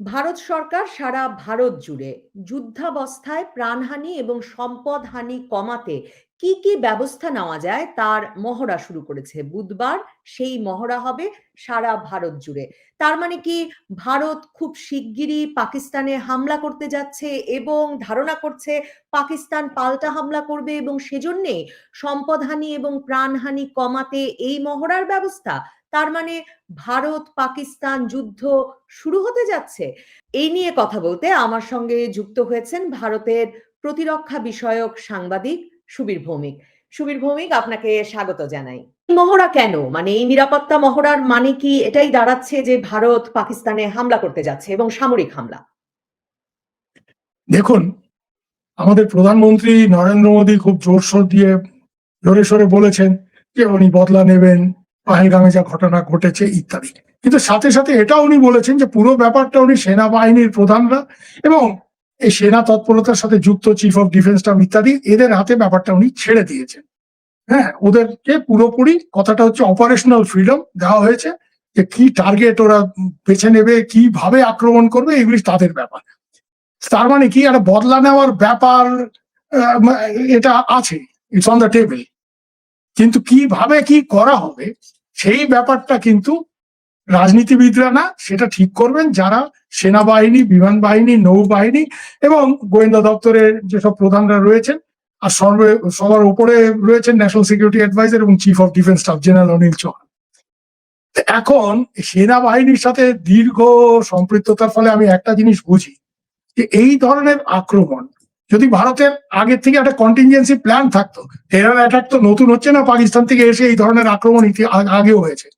ভারত সরকার সারা ভারত জুড়ে যুদ্ধাবস্থায় প্রাণহানি এবং সম্পদহানি কমাতে কি কি ব্যবস্থা নেওয়া যায় তার মহড়া শুরু করেছে বুধবার। সেই মহড়া হবে সারা ভারত জুড়ে। তার মানে কি ভারত খুব শিগগিরই পাকিস্তানে হামলা করতে যাচ্ছে এবং ধারণা করছে পাকিস্তান পাল্টা হামলা করবে এবং সেজন্যে সম্পদহানি এবং প্রাণহানি কমাতে এই মহড়ার ব্যবস্থা তার মানে ভারত, পাকিস্তান যুদ্ধ শুরু হতে যাচ্ছে। এই নিয়ে কথা বলতে আমার সঙ্গে যুক্ত হয়েছেন ভারতের প্রতিরক্ষা বিষয়ক সাংবাদিক সুবীর ভৌমিক। সুবীর ভৌমিক, আপনাকে স্বাগত জানাই। মহড়া কেন? মানে এই নিরাপত্তা মহড়ার মানে কি? এটাই দাঁড়াচ্ছে যে ভারত পাকিস্তানে হামলা করতে যাচ্ছে এবং সামরিক হামলা। দেখুন, আমাদের প্রধানমন্ত্রী নরেন্দ্র মোদী খুব জোর জোরসোর দিয়ে জোরে সোরে বলেছেন যে উনি বদলা নেবেন। পাহেলগামে যা ঘটনা ঘটেছে ইত্যাদি। কিন্তু সাথে সাথে এটা উনি বলেছেন যে পুরো ব্যাপারটা উনি সেনাবাহিনীর প্রধানরা এবং এই সেনা তৎপরতার সাথে যুক্ত চিফ অফ ডিফেন্স স্টাফ ইত্যাদি, এদের হাতে ব্যাপারটা উনি ছেড়ে দিয়েছেন। হ্যাঁ ওদেরকে পুরোপুরি কথাটা হচ্ছে অপারেশনাল ফ্রিডম দেওয়া হয়েছে যে কি টার্গেট ওরা বেছে নেবে, কীভাবে আক্রমণ করবে, এগুলি তাদের ব্যাপার। তার মানে কি, একটা বদলা নেওয়ার ব্যাপার এটা আছে ইটস অন দ্য টেবিল কিন্তু কীভাবে কি করা হবে সেই ব্যাপারটা কিন্তু রাজনীতিবিদরা না সেটা ঠিক করবেন যারা সেনাবাহিনী বিমান বাহিনী নৌবাহিনী এবং গোয়েন্দা দপ্তরের যেসব প্রধানরা রয়েছেন আর সর্বে, সবার উপরে রয়েছেন ন্যাশনাল সিকিউরিটি অ্যাডভাইজার এবং chief of defence staff general Anil Chauhan. এখন সেনাবাহিনীর সাথে দীর্ঘ সম্পৃক্ততার ফলে আমি একটা জিনিস বুঝি যে এই ধরনের আক্রমণ যদি ভারতের আগের থেকে একটা কন্টিনজেন্সি প্ল্যান থাকতো টেরার অ্যাটাক তো নতুন হচ্ছে না, পাকিস্তান থেকে এসে এই ধরনের আক্রমণ আগেও হয়েছে।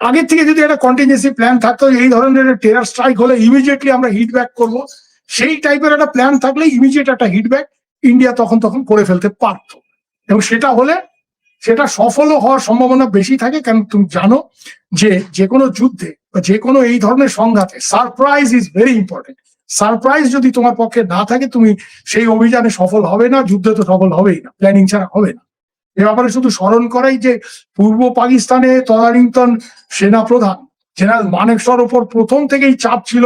আগের থেকে যদি একটা কন্টিনজেন্সি প্ল্যান থাকতো এই ধরনের টেরার স্ট্রাইক হলে ইমিডিয়েটলি আমরা হিট ব্যাক করব, সেই টাইপের একটা প্ল্যান থাকলে ইমিডিয়েট একটা হিট ব্যাক ইন্ডিয়া তখন তখন করে ফেলতে পারতো। এবং সেটা হলে, সেটা সফলও হওয়ার সম্ভাবনা বেশি থাকে, কারণ তুমি জানো যে যে কোনো যুদ্ধে বা যে কোনো এই ধরনের সংঘাতে surprise is very important surprise যদি তোমার পক্ষে না থাকে, তুমি সেই অভিযানে সফল হবে না, যুদ্ধে তো সফল হবেই না প্ল্যানিং ছাড়া হবে না। এ ব্যাপারে শুধু স্মরণ করাই যে, পূর্ব পাকিস্তানে তদানীন্তন সেনা প্রধান জেনারেল মানেকশর ওপর প্রথম থেকেই চাপ ছিল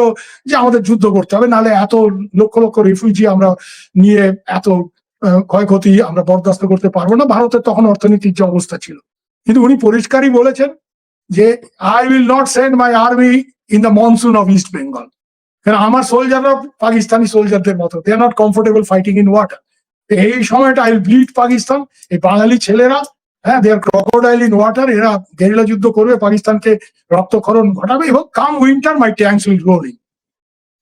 যে আমাদের যুদ্ধ করতে হবে, নাহলে এত লক্ষ লক্ষ রিফিউজি আমরা নিয়ে এত ক্ষয়ক্ষতি আমরা বরদাস্ত করতে পারব না। ভারতের তখন অর্থনীতির যে অবস্থা ছিল। কিন্তু উনি পরিষ্কারই বলেছেন যে I will not send my army in the monsoon of East Bengal আমার সোলজাররা পাকিস্তানি সোলজারদের মতো? They are not comfortable fighting in water এই সময়টা আই ব্লিড পাকিস্তান, এই বাঙালি ছেলেরা হ্যাঁ they are crocodile in water এরা গেরিলা যুদ্ধ করবে, পাকিস্তানকে রক্তক্ষরণ ঘটাবে, এবং come winter my tanks will rolling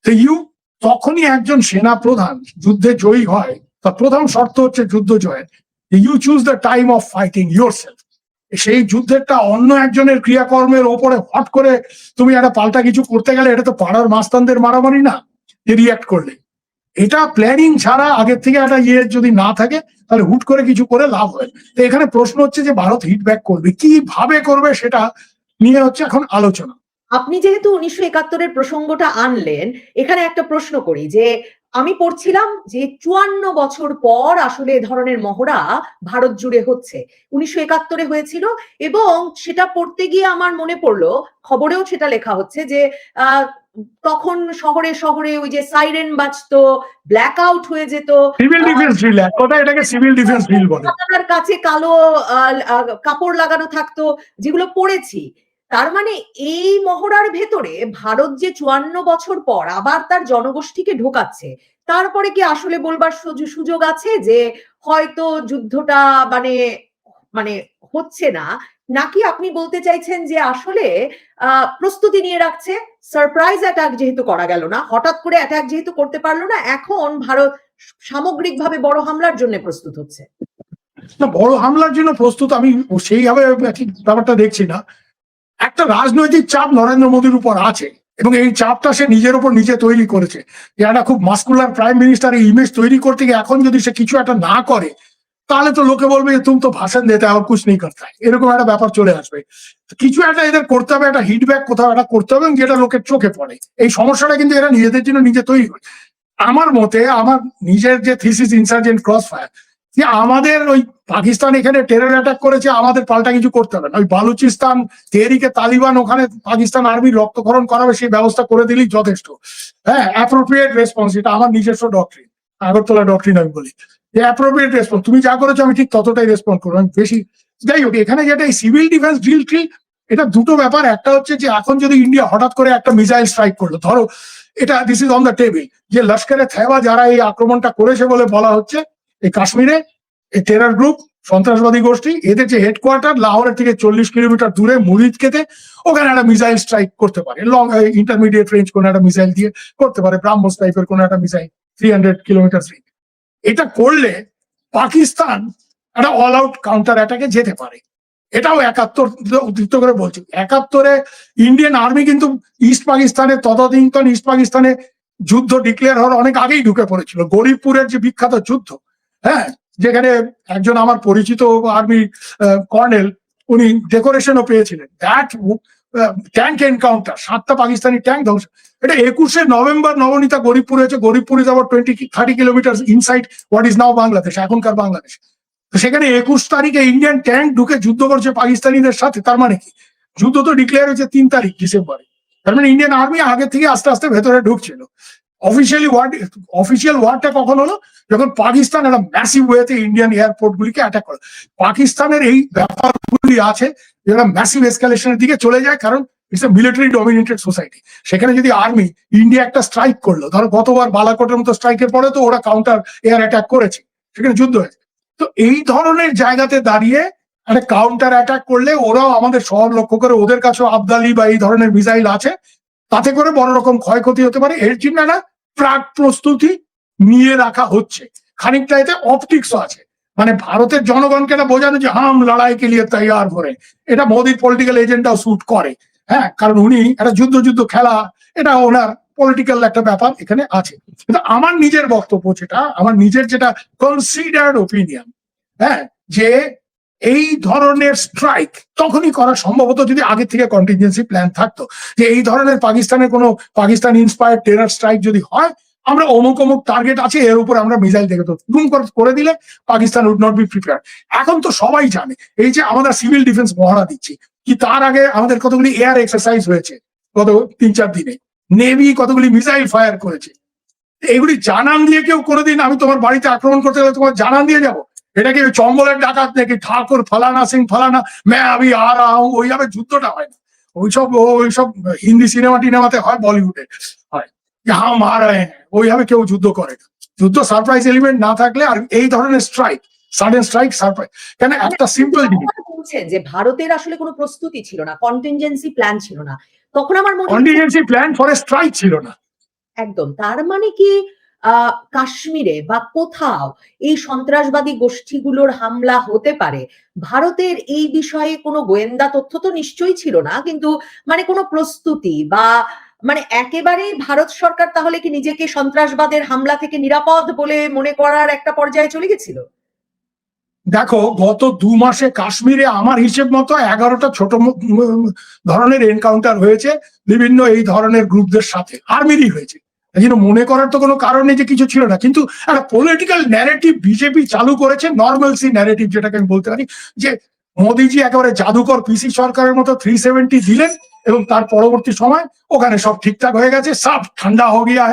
you তখনই একজন সেনা প্রধান যুদ্ধে জয়ী হয়। তার প্রথম শর্ত হচ্ছে যুদ্ধ জয়ের। You choose the time of fighting your সেই যুদ্ধেরটা অন্য একজনের ক্রিয়াকর্মের ওপরে হট করে তুমি একটা পাল্টা কিছু করতে গেলে এটা তো পাড়ার মাস্তানদের মারামারি না রিয়াক্ট করলে। এটা প্ল্যানিং ছাড়া আগের থেকে একটা ইয়ে যদি না থাকে, তাহলে হুট করে কিছু করে লাভ হয়। তো এখানে প্রশ্ন হচ্ছে যে ভারত হিটব্যাক করবে, কীভাবে করবে সেটা নিয়ে হচ্ছে এখন আলোচনা। আপনি যেহেতু উনিশশো একাত্তরের প্রসঙ্গটা আনলেন, এখানে একটা প্রশ্ন করি যে আমি পড়ছিলাম যে চুয়ান্ন বছর পর আসলে এ ধরনের মহড়া ভারত জুড়ে হচ্ছে। উনিশশো একাত্তরে হয়েছিল এবং সেটা পড়তে গিয়ে আমার মনে পড়ল খবরেও সেটা লেখা হচ্ছে যে আহ, তখন শহরে শহরে ওই যে সাইরেন বাজতো ব্ল্যাক আউট হয়ে যেত। সিভিল ডিফেন্স কথা এটাকে সিভিল ডিফেন্স বলে। কাছে কালো কাপড় লাগানো থাকতো যেগুলো পড়েছি। তার মানে এই মহড়ার ভেতরে ভারত যে চুয়ান্ন বছর পর আবার তার জনগোষ্ঠীকে ঢোকাচ্ছে, তারপরে কি আসলে বলবার সুযোগ- আছে যে হয়তো যুদ্ধটা মানে মানে হচ্ছে না? নাকি আপনি বলতে চাইছেন যে আসলে প্রস্তুতি নিয়ে রাখছে? সারপ্রাইজ অ্যাটাক যেহেতু করা গেল না, হঠাৎ করে অ্যাটাক যেহেতু করতে পারল না, এখন ভারত সামগ্রিকভাবে বড় হামলার জন্য প্রস্তুত হচ্ছে। না, বড় হামলার জন্য প্রস্তুত, আমি সেইভাবে ঠিক ব্যাপারটা দেখছি না। একটা রাজনৈতিক চাপ নরেন্দ্র মোদীর উপর আছে এবং এই চাপটা সে নিজের উপর নিজে তৈরি করেছে। যে একটা খুব মাস্কুলার প্রাইম মিনিস্টার এই ইমেজ তৈরি করতে গিয়ে এখন যদি সে কিছু একটা না করে, তাহলে তো লোকে বলবে যে তুমি তো ভাষণ দিতে আর কুছ নেই করতে এরকম একটা ব্যাপার চলে আসবে। কিছু একটা এদের করতে হবে, একটা হিটব্যাক কোথাও একটা করতে হবে যেটা লোকের চোখে পড়ে। এই সমস্যাটা কিন্তু এরা নিজেদের জন্য নিজে তৈরি করে। আমার মতে, আমার নিজের যে থিসিস ইনসার্জেন্ট ক্রস ফায়ার যে আমাদের ওই পাকিস্তান এখানে টেরর অ্যাটাক করেছে, আমাদের পাল্টা কিছু করতে হবে না। ওই বালুচিস্তান, তেহরিকে তালিবান, ওখানে পাকিস্তান আর্মি রক্তক্ষরণ করাবে, সেই ব্যবস্থা করে দিলেই যথেষ্ট। হ্যাঁ অ্যাপ্রোপ্রিয়েট রেসপন্স এটা আমার নিজস্ব ডক্টরিন আগরতলা ডক্টরিন আমি বলি। যে অ্যাপ্রোপ্রিয়েট রেসপন্স তুমি যা করেছ আমি ঠিক ততটাই রেসপন্ড করব। আমি বেশি যাই হোক, এখানে যেটা এই সিভিল ডিফেন্স ড্রিল ট্রিল এটা দুটো ব্যাপার। একটা হচ্ছে যে এখন যদি ইন্ডিয়া হঠাৎ করে একটা মিসাইল স্ট্রাইক করল, ধরো, এটা this is on the table যে লস্করে থেবা যারা এই আক্রমণটা করেছে বলে বলা হচ্ছে এই কাশ্মীরে, এই টেরার গ্রুপ সন্ত্রাসবাদী গোষ্ঠী, এদের যে হেডকোয়ার্টার লাহোরের থেকে চল্লিশ কিলোমিটার দূরে মুরিদ খেতে ওখানে একটা মিসাইল স্ট্রাইক করতে পারে। লং ইন্টারমিডিয়েট রেঞ্জ কোনো একটা মিসাইল দিয়ে করতে পারে। ব্রাহ্মস টাইপের কোনো একটা মিসাইল থ্রি হান্ড্রেড কিলোমিটার এটা করলে পাকিস্তান একটা অল আউট কাউন্টার অ্যাটাকে যেতে পারে। এটাও একাত্তর উদ্ধৃত করে বলছি, একাত্তরে ইন্ডিয়ান আর্মি কিন্তু ইস্ট পাকিস্তানে ততদিনতন ইস্ট পাকিস্তানে যুদ্ধ ডিক্লেয়ার হওয়ার অনেক আগেই ঢুকে পড়েছিল। গরিবপুরের যে বিখ্যাত যুদ্ধ হ্যাঁ যেখানে একজন আমার পরিচিত আর্মি কর্নেল, উনি ডেকোরেশনও পেয়েছিলেন। দ্যাট ট্যাঙ্ক এনকাউন্টার সাতটা পাকিস্তানি ট্যাঙ্ক ধ্বংস। এটা একুশে নভেম্বর নবনীতা গরিবপুর হয়েছে। গরিবপুর ইজ আবার twenty thirty kilometre inside what is now Bangladesh এখনকার বাংলাদেশ সেখানে একুশ তারিখে ইন্ডিয়ান ট্যাঙ্ক ঢুকে যুদ্ধ করছে পাকিস্তানিদের সাথে। তার মানে কি? যুদ্ধ তো ডিক্লেয়ার হয়েছে তিন তারিখ ডিসেম্বরে তার মানে ইন্ডিয়ান আর্মি আগে থেকে আস্তে আস্তে ভেতরে ঢুকছিল। অফিসিয়ালি ওয়ার্ড অফিসিয়াল ওয়ার্ডটা কখন হলো? যখন পাকিস্তান একটা ম্যাসিভ ওয়েতে ইন্ডিয়ান এয়ারপোর্ট গুলিকে অ্যাটাক করে। পাকিস্তানের এই ব্যাপারগুলি আছে, যেটা ম্যাসিভ এসকালেশনের দিকে চলে যায়, কারণ it's a military dominated society সেখানে যদি আর্মি ইন্ডিয়া একটা স্ট্রাইক করল, ধরো গতবার বালাকোটের মতো স্ট্রাইকের পরে তো ওরা কাউন্টার এয়ার অ্যাটাক করেছে, সেখানে যুদ্ধ হয়েছে। তো এই ধরনের জায়গাতে দাঁড়িয়ে একটা কাউন্টার অ্যাটাক করলে ওরাও আমাদের শহর লক্ষ্য করে ওদের কাছেও আবদালি বা এই ধরনের মিসাইল আছে তাতে করে বড় রকম ক্ষয়ক্ষতি হতে পারে। এর জন্য একটা প্রাক প্রস্তুতি নিয়ে রাখা হচ্ছে। খানিকটা এতে অপটিক্সও আছে। মানে ভারতের জনগণকে এটা বোঝানো যে, হাম লড়াই কে লিয়ে তৈয়ার করে এটা মোদির পলিটিক্যাল এজেন্ডাও শুট করে। হ্যাঁ কারণ উনি একটা যুদ্ধ যুদ্ধ খেলা, এটা ওনার পলিটিক্যাল একটা ব্যাপার এখানে আছে। কিন্তু আমার নিজের বক্তব্য যেটা, আমার নিজের যেটা কনসিডার্ড ওপিনিয়ন হ্যাঁ যে এই ধরনের স্ট্রাইক তখনই করা সম্ভবত যদি আগে থেকে কন্টিনজেন্সি প্ল্যান থাকতো। যে এই ধরনের পাকিস্তানের কোনো পাকিস্তান ইন্সপায়ার্ড টেরার স্ট্রাইক যদি হয়, আমরা অমুক অমুক টার্গেট আছে, এর উপর আমরা মিসাইল দেখে গুম করে দিলে Pakistan would not be prepare এখন তো সবাই জানে, এই যে আমরা সিভিল ডিফেন্স মহড়া দিচ্ছি, কি তার আগে আমাদের কতগুলি এয়ার এক্সারসাইজ হয়েছে গত তিন চার দিনে? নেভি কতগুলি মিসাইল ফায়ার করেছে? এগুলি জানান দিয়ে কেউ কোনোদিন আমি তোমার বাড়িতে আক্রমণ করতে গেলে তোমার জানান দিয়ে যাব? এটা কি চম্বলের ডাকাত নাকি? ঠাকুর ফলানা সিং ফলানা? মে আমি আর ওইভাবে যুদ্ধটা হয় না। ওইসব ওইসব হিন্দি সিনেমা টিনেমাতে হয় বলিউডে। হয়। হা মারা ওইভাবে কেউ যুদ্ধ করে না। যুদ্ধ সারপ্রাইজ এলিমেন্ট না থাকলে আর এই ধরনের স্ট্রাইক সাডেন স্ট্রাইক সারপ্রাইজ কেন একটা সিম্পল জিনিস। বলছেন যে ভারতের আসলে কোনো প্রস্তুতি ছিল না কন্টিনজেন্সি প্ল্যান ছিল না। তখন আমার মনে contingency plan for a strike ছিল না। একদম তার মানে কি কাশ্মীরে বা কোথাও এই সন্ত্রাসবাদী গোষ্ঠীগুলোর হামলা হতে পারে, ভারতের এই বিষয়ে কোনো গোয়েন্দা তথ্য তো নিশ্চয়ই ছিল না, কিন্তু মানে কোনো প্রস্তুতি বা মানে একেবারেই ভারত সরকার তাহলে কি নিজেকে সন্ত্রাসবাদের হামলা থেকে নিরাপদ বলে মনে করার একটা পর্যায়ে চলে গেছিল? দেখো, গত দু মাসে কাশ্মীরে আমার হিসেব মতো এগারোটা ছোট ধরনের এনকাউন্টার হয়েছে, বিভিন্ন এই ধরনের গ্রুপদের সাথে আর্মিরই হয়েছে। মনে করার তো কোনো কারণ যে কিছু ছিল না। কিন্তু একটা পলিটিক্যাল ন্যারেটিভ বিজেপি চালু করেছে নর্মালসি ন্যারেটিভ যেটাকে আমি বলতে পারি, যে মোদিজি একেবারে জাদুকর পিসি সরকারের মতো থ্রি সেভেন্টি দিলেন এবং তার পরবর্তী সময় ওখানে সব ঠিকঠাক হয়ে গেছে সব ঠান্ডা হয়ে গিয়া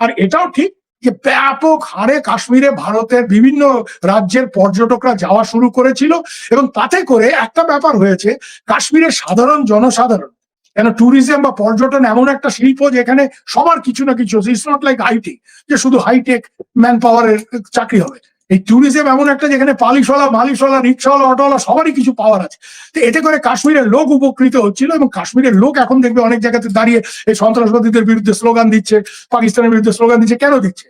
আর এটাও ঠিক যে ব্যাপক হারে কাশ্মীরে ভারতের বিভিন্ন রাজ্যের পর্যটকরা যাওয়া শুরু করেছিল এবং তাতে করে একটা ব্যাপার হয়েছে, কাশ্মীরের সাধারণ জনসাধারণ কেন ট্যুরিজম বা পর্যটন এমন একটা শিল্প যেখানে সবার কিছু না কিছু ইটস নট লাইক আইটি যে শুধু হাইটেক ম্যান পাওয়ারের চাকরি হবে। এই ট্যুরিজম এমন একটা যেখানে পালিশওয়ালা, মালিশওয়ালা, রিক্সাওয়ালা, অটোওয়ালা সবারই কিছু পাওয়ার আছে। তো এতে করে কাশ্মীরের লোক উপকৃত হচ্ছিল এবং কাশ্মীরের লোক এখন দেখবে অনেক জায়গাতে দাঁড়িয়ে এই সন্ত্রাসবাদীদের বিরুদ্ধে স্লোগান দিচ্ছে, পাকিস্তানের বিরুদ্ধে স্লোগান দিচ্ছে। কেন দিচ্ছে?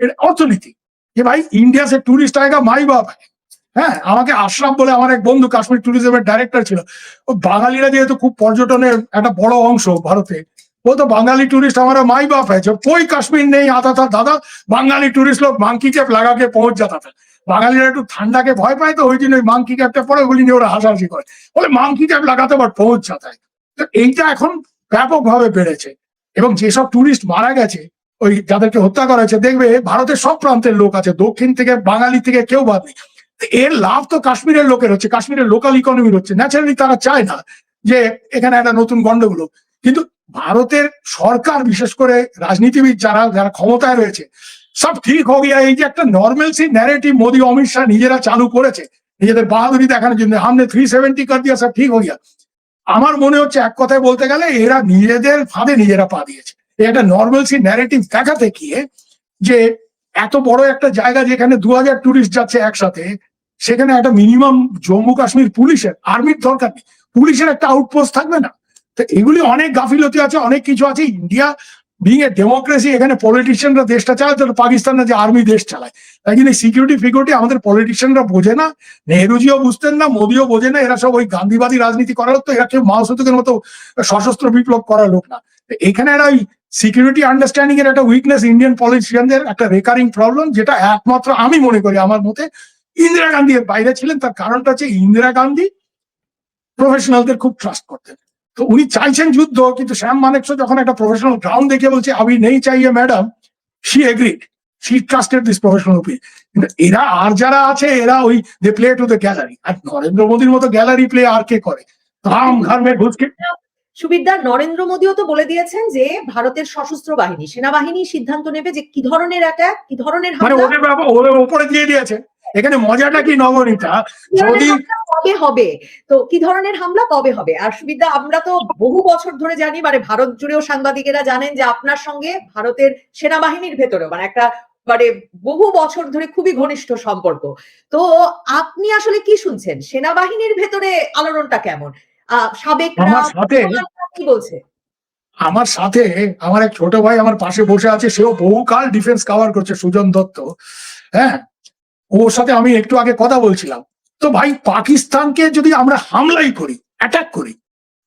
এর অর্থনীতি। যে ভাই ইন্ডিয়া সে ট্যুরিস্ট আয়েগা মাই বাপ। হ্যাঁ আমাকে আশরাফ বলে আমার এক বন্ধু কাশ্মীর ট্যুরিজমের ডাইরেক্টর ছিল। ও বাঙালিরা যেহেতু খুব পর্যটনের একটা বড় অংশ ভারতে, ও তো বাঙালি ট্যুরিস্ট আমার মাই বাপ হয়েছে। কই কাশ্মীর নেই, আতা তার দাদা? বাঙালি ট্যুরিস্ট লোক মাংকি ক্যাপ লাগাকে পৌঁছ যাতা বাঙালিরা একটু ঠান্ডাকে ভয় পায় তো, ওই জন্য ওই মাংকি ক্যাপটা পরে ওগুলি নিয়ে ওরা হাসাহাসি করে। বলে মাংকি ক্যাপ লাগাতে বাট পৌঁছ যাতা তো। এইটা এখন ব্যাপকভাবে বেড়েছে। এবং যেসব ট্যুরিস্ট মারা গেছে, ওই যাদেরকে হত্যা করা হয়েছে, দেখবে ভারতের সব প্রান্তের লোক আছে। দক্ষিণ থেকে বাঙালি থেকে কেউ বাদ নেই। এর লাভ তো কাশ্মীরের লোকের হচ্ছে, কাশ্মীরের লোকাল ইকোনমির হচ্ছে। ন্যাচারালি তারা চায় না যে এখানে একটা নতুন গন্ডগোল কিন্তু ভারতের সরকার, বিশেষ করে রাজনীতিবিদ যারা যারা ক্ষমতায় রয়েছে, সব ঠিক গিয়া এই যে একটা নর্মালসি ন্যারেটিভ মোদী, অমিত শাহ নিজেরা চালু করেছে, নিজেদের বাহাদুরি দেখানোর জন্য হামনে থ্রি সেভেন্টি কর দিয়া সব ঠিক গিয়া। আমার মনে হচ্ছে এক কথায় বলতে গেলে এরা নিজেদের ফাঁদে নিজেরা পা দিয়েছে। একটা নর্মালসি ন্যারেটিভ দেখাতে গিয়ে যে এত বড় একটা জায়গা যেখানে দু হাজার টুরিস্ট যাচ্ছে একসাথে সেখানে একটা মিনিমাম জম্মু কাশ্মীর পুলিশের আর্মির দরকার নেই। পুলিশের একটা আউটপোস্ট থাকবে না। তো এগুলি অনেক গাফিলতি আছে, অনেক কিছু আছে। ইন্ডিয়া বিং এ ডেমোক্রেসি এখানে পলিটিশিয়ানরা দেশটা চালায় তো পাকিস্তানরা যে আর্মি দেশ চালায়। তাই জন্য সিকিউরিটি ফিকিউরিটি আমাদের পলিটিশিয়ানরা বোঝে না, নেহরুজিও বুঝতেন না, মোদিও বোঝে না, এরা সব ওই গান্ধীবাদী রাজনীতি করার লোক তো, এরা কেউ মাওসুতুকের মতো সশস্ত্র বিপ্লব করার লোক না। এখানে একটা ওই সিকিউরিটি আন্ডারস্ট্যান্ডিং এর একটা উইকনেস ইন্ডিয়ান পলিটিশিয়ানদের একটা রেকারিং প্রবলেম যেটা একমাত্র আমি মনে করি আমার মতে ইন্দিরা গান্ধী বাইরে ছিলেন তার কারণটা হচ্ছে ইন্দিরা গান্ধী প্রফেশনালদের খুব ট্রাস্ট করতেন। তো উনি চাইছেন যুদ্ধ কিন্তু শ্যাম মানেকশো যখন একটা প্রফেশনাল গ্রাউন্ড দেখে বলছে আমি নেই চাইয়ে madam she agreed she trusted this professional opinion কিন্তু এরা আর যারা আছে এরা ওই they play to the gallery আর নরেন্দ্র মোদীর মতো গ্যালারি প্লে আর কে করে? রাম ঘর মে ঘুসকে সুবিদ্যার নরেন্দ্র মোদীও তো বলে দিয়েছেন যে ভারতের সশস্ত্র বাহিনী সেনাবাহিনী সিদ্ধান্ত নেবে যে কি ধরনের অ্যাটাক কি ধরনের মানে ওদের উপরে দিয়ে দিয়েছে। এখানে মজাটা কি কি যদি কবে হবে? তো কি ধরনের হামলা কবে হবে? আর সুবিধা আমরা তো বহু বছর ধরে জানি মানে ভারত জুড়েও সাংবাদিকেরা জানেন যে আপনার সঙ্গে ভারতের সেনাবাহিনীর ভেতরেও মানে একটা মানে বহু বছর ধরে খুবই ঘনিষ্ঠ সম্পর্ক। তো আপনি আসলে কি শুনছেন? সেনাবাহিনীর ভেতরে আলোড়নটা কেমন? আমার কি বলছে? আমার সাথে আমার এক ছোট ভাই আমার পাশে বসে আছে সেও বহুকাল ডিফেন্স কভার করছে সুজন দত্ত। হ্যাঁ? ওর সাথে আমি একটু আগে কথা বলছিলাম। তো ভাই, পাকিস্তানকে যদি আমরা হামলাই করি অ্যাটাক করি,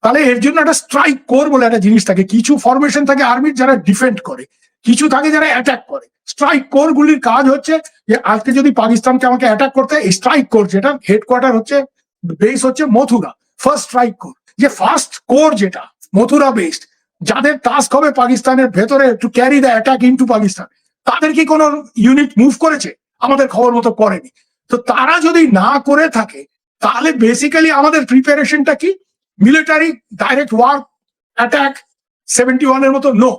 তাহলে এর জন্য একটা স্ট্রাইক কোর বলে একটা জিনিস থাকে। কিছু ফরমেশন থাকে আর্মির যারা ডিফেন্ড করে, কিছু থাকে যারা অ্যাটাক করে। স্ট্রাইক কোর গুলির কাজ হচ্ছে যে, আজকে যদি পাকিস্তানকে আমাকে অ্যাটাক করতে স্ট্রাইক কোর যেটা হেডকোয়ার্টার হচ্ছে বেস হচ্ছে মথুরা। First strike corps. যে ফার্স্ট কোর যেটা, মথুরা বেসড যাদের টাস্ক হবে পাকিস্তানের ভেতরে to carry the attack into Pakistan. তাদের কি কোনো ইউনিট মুভ করেছে? আমাদের খবর মতো করেনি। তো তারা যদি না করে থাকে, তাহলে বেসিক্যালি আমাদের প্রিপারেশনটা কি? Military direct war attack seventy ওয়ানের মতো নো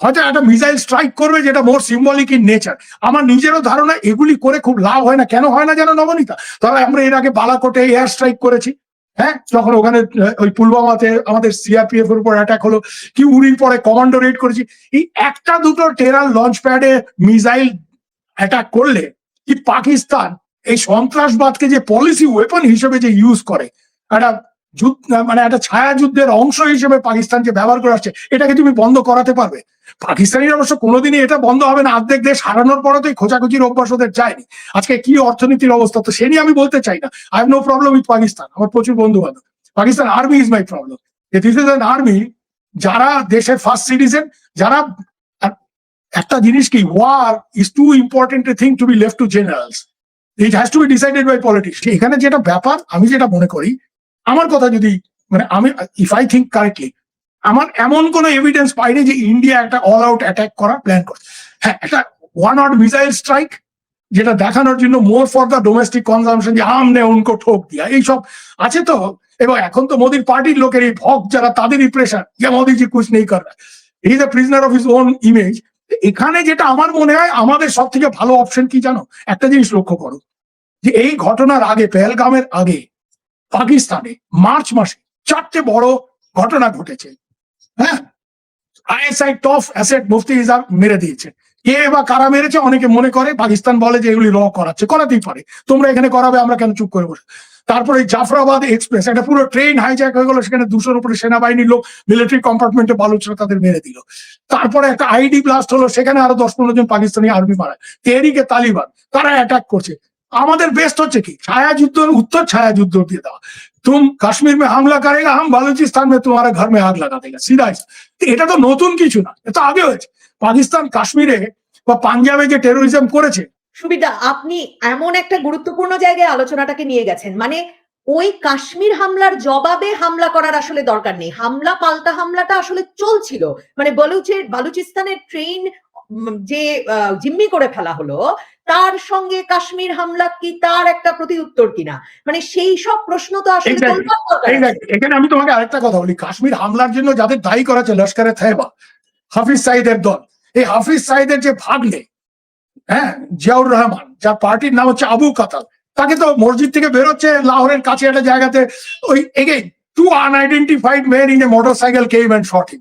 হয়তো একটা মিসাইল স্ট্রাইক করবে যেটা মোর সিম্বলিক ইন নেচার আমার নিজেরও ধারণা, এগুলি করে খুব লাভ হয় না। কেন হয় না যেন নবনীতা? তবে আমরা এর আগে বালাকোটে এয়ার স্ট্রাইক করেছি হ্যাঁ? যখন ওখানে ওই পুলওয়ামাতে আমাদের সিআরপিএফ এর উপর অ্যাটাক হলো, কি উড়ির পরে কমান্ডো রেড করেছি। এই একটা দুটো টেরার লঞ্চ প্যাডে মিসাইল অ্যাটাক করলে কি পাকিস্তান এই সন্ত্রাসবাদকে যে পলিসি ওয়েপন হিসেবে যে ইউজ করে, একটা মানে একটা ছায়া যুদ্ধের অংশ হিসেবে পাকিস্তান যে ব্যবহার করে আসছে, এটাকে তুমি বন্ধ করাতে পারবে। পাকিস্তানিরা অবশ্য কোনোদিনই এটা বন্ধ হবে না অর্ধেক দেশ হারানোর পরে তো খোঁচাখুচির অভ্যাস ওদের যায়নি। আজকে কি অর্থনীতির অবস্থা, তো সে নিয়ে আমি বলতে চাই না। I have no problem with Pakistan, আমার প্রচুর বন্ধু বান্ধব Pakistan army is my problem this is an army যারা দেশের ফার্স্ট সিটিজেন যারা একটা জিনিস কি war is too important thing to be left to generals it has to be decided by politics এখানে যেটা ব্যাপার, আমি যেটা মনে করি, আমার কথা যদি মানে আমি ইফ আই থিঙ্ক কারেক্টলি আমার এমন কোন এভিডেন্স পাইনি যে ইন্ডিয়া একটা অল আউট অ্যাটাক করার প্ল্যান করছে। হ্যাঁ একটা ওয়ান নট মিসাইল স্ট্রাইক যেটা দেখানোর জন্য more for the domestic consumption যে আমনে উনকো ঠোক দিয়া এইসব আছে তো? এবং এখন তো মোদির পার্টির লোকের এই ভক যারা, তাদেরই প্রেশার যে মোদিজি কুছ নেই কর is a prisoner of his own image এখানে যেটা আমার মনে হয় আমাদের সব থেকে ভালো অপশন কি জানো? একটা জিনিস লক্ষ্য করো, যে এই ঘটনার আগে, পেহেলগামের আগে, পাকিস্তানে মার্চ মাসে চারটে বড় ঘটনা ঘটেছে। হ্যাঁ? ISI top asset Mufti Ijam মেরে দিয়েছে। কে বা কারা মেরেছে? অনেকে মনে করে, পাকিস্তান বলে যে এগুলি র করাচ্ছে, করাতেই পারে। তোমরা এখানে করাবে, আমরা কেন চুপ করে বসে? তারপরে জাফরাবাদ এক্সপ্রেস, একটা পুরো ট্রেন হাইজ্যাক হয়ে গেল, সেখানে দুশোর উপরে সেনাবাহিনীর লোক মিলিটারি কম্পার্টমেন্টে বালুচরা তাদের মেরে দিল। তারপরে একটা আইডি ব্লাস্ট হলো, সেখানে আরও দশ পনেরো জন পাকিস্তানি আর্মি মারা তেহরিকে তালিবান, তারা অ্যাটাক করছে। আমাদের বেস্ট হচ্ছে কি? ছায়া যুদ্ধ উত্তর ছায়া যুদ্ধ দিয়ে দেওয়া। তুম কাশ্মীর মে হামলা করেগা, হাম বালুচিস্তান মে তোমার ঘর মে আগ লাগা দেগা। সিধাই এটা তো নতুন কিছু না, এটা আগে হয়েছে। পাকিস্তান কাশ্মীরে বা পাঞ্জাবে যে টেরোরিজম করেছে সুবিধা আপনি এমন একটা গুরুত্বপূর্ণ জায়গায় আলোচনাটাকে নিয়ে গেছেন। মানে ওই কাশ্মীর হামলার জবাবে হামলা করার আসলে দরকার নেই। হামলা পাল্টা হামলাটা আসলে চলছিল। মানে বলুচের বালুচিস্তানের ট্রেন যে জিম্মি করে ফেলা হলো তার সঙ্গে কাশ্মীর হামলা কি তার একটা প্রতি উত্তর কিনা? মানে সেই সব প্রশ্ন তো আসলে. এখানে আমি তোমাকে আরেকটা কথা বলি। কাশ্মীর হামলার জন্য যাদের দায়ী করা হচ্ছে লস্করে থেবা হাফিজ সাইদের দল এই হাফিজ সাইদের যে ভাগ্নে হ্যাঁ জিয়াউর রহমান, যার পার্টির নাম হচ্ছে আবু কাতাল তাকে তো মসজিদ থেকে বেরোচ্ছে লাহোরের কাছে একটা জায়গাতে। ওই again two unidentified men in a motorcycle came and him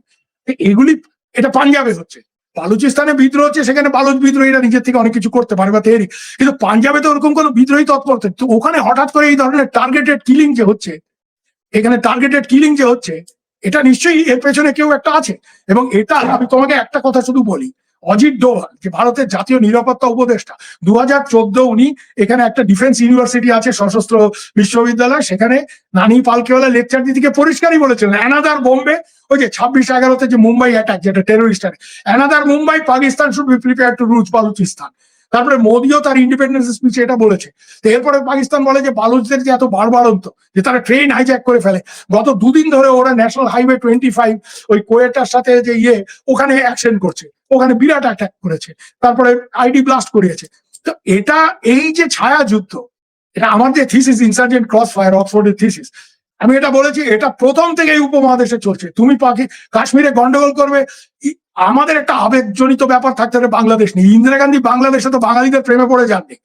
এগুলি, এটা পাঞ্জাবে হচ্ছে। বালুচিস্তানে বিদ্রোহ হচ্ছে, সেখানে বালুচ বিদ্রোহীরা নিজের থেকে অনেক কিছু করতে পারে বা তেহরি কিন্তু পাঞ্জাবে তো ওরকম কোনো বিদ্রোহী তৎপর তো ওখানে হঠাৎ করে এই ধরনের টার্গেটেড কিলিং যে হচ্ছে, এখানে টার্গেটেড কিলিং যে হচ্ছে, এটা নিশ্চয়ই এর পেছনে কেউ একটা আছে। এবং এটা আমি তোমাকে একটা কথা শুধু বলি অজিত ডোভাল যে ভারতের জাতীয় নিরাপত্তা উপদেষ্টা। দু হাজার চোদ্দ উনি এখানে একটা ডিফেন্স ইউনিভার্সিটি আছে, সশস্ত্র বিশ্ববিদ্যালয়। সেখানে নানি পালকেওয়ালা লেকচার দিদিকে পরিষ্কারই বলেছিলেন অ্যানাদার বোম্বে ওই যে ছাব্বিশ এগারোতে যে মুম্বাই অ্যাটাক যেটা terrorist another Mumbai Pakistan should be prepare to lose Balochistan তারপরে মোদিও তার ইন্ডিপেন্ডেন্স স্পিচে এটা বলেছে। তো এরপরে পাকিস্তান বলে যে, বালুচদের যে এত বারবারন্ত, যে তারা ট্রেন হাইজ্যাক করে ফেলে। গত দুদিন ধরে ওরা ন্যাশনাল হাইওয়ে টোয়েন্টি ফাইভ ওই কোয়েটার সাথে যে ইয়ে ওখানে অ্যাকশন করছে। ওখানে বিরাট অ্যাটাক করেছে। তারপরে আইডি ব্লাস্ট করিয়েছে। তো এটা এই যে ছায়া যুদ্ধ, এটা আমার যে থিসিস ইনসার্জেন্ট ক্রস ফায়ার অক্সফোর্ডের থিসিস আমি এটা বলেছি, এটা প্রথম থেকে এই উপমহাদেশে চলছে। তুমি পাকি, কাশ্মীরে গন্ডগোল করবে আমাদের একটা আবেগজনিত ব্যাপার থাকতে পারে বাংলাদেশ নিয়ে। ইন্দিরা গান্ধী বাংলাদেশে তো বাঙালিদের প্রেমে পড়ে যাননি।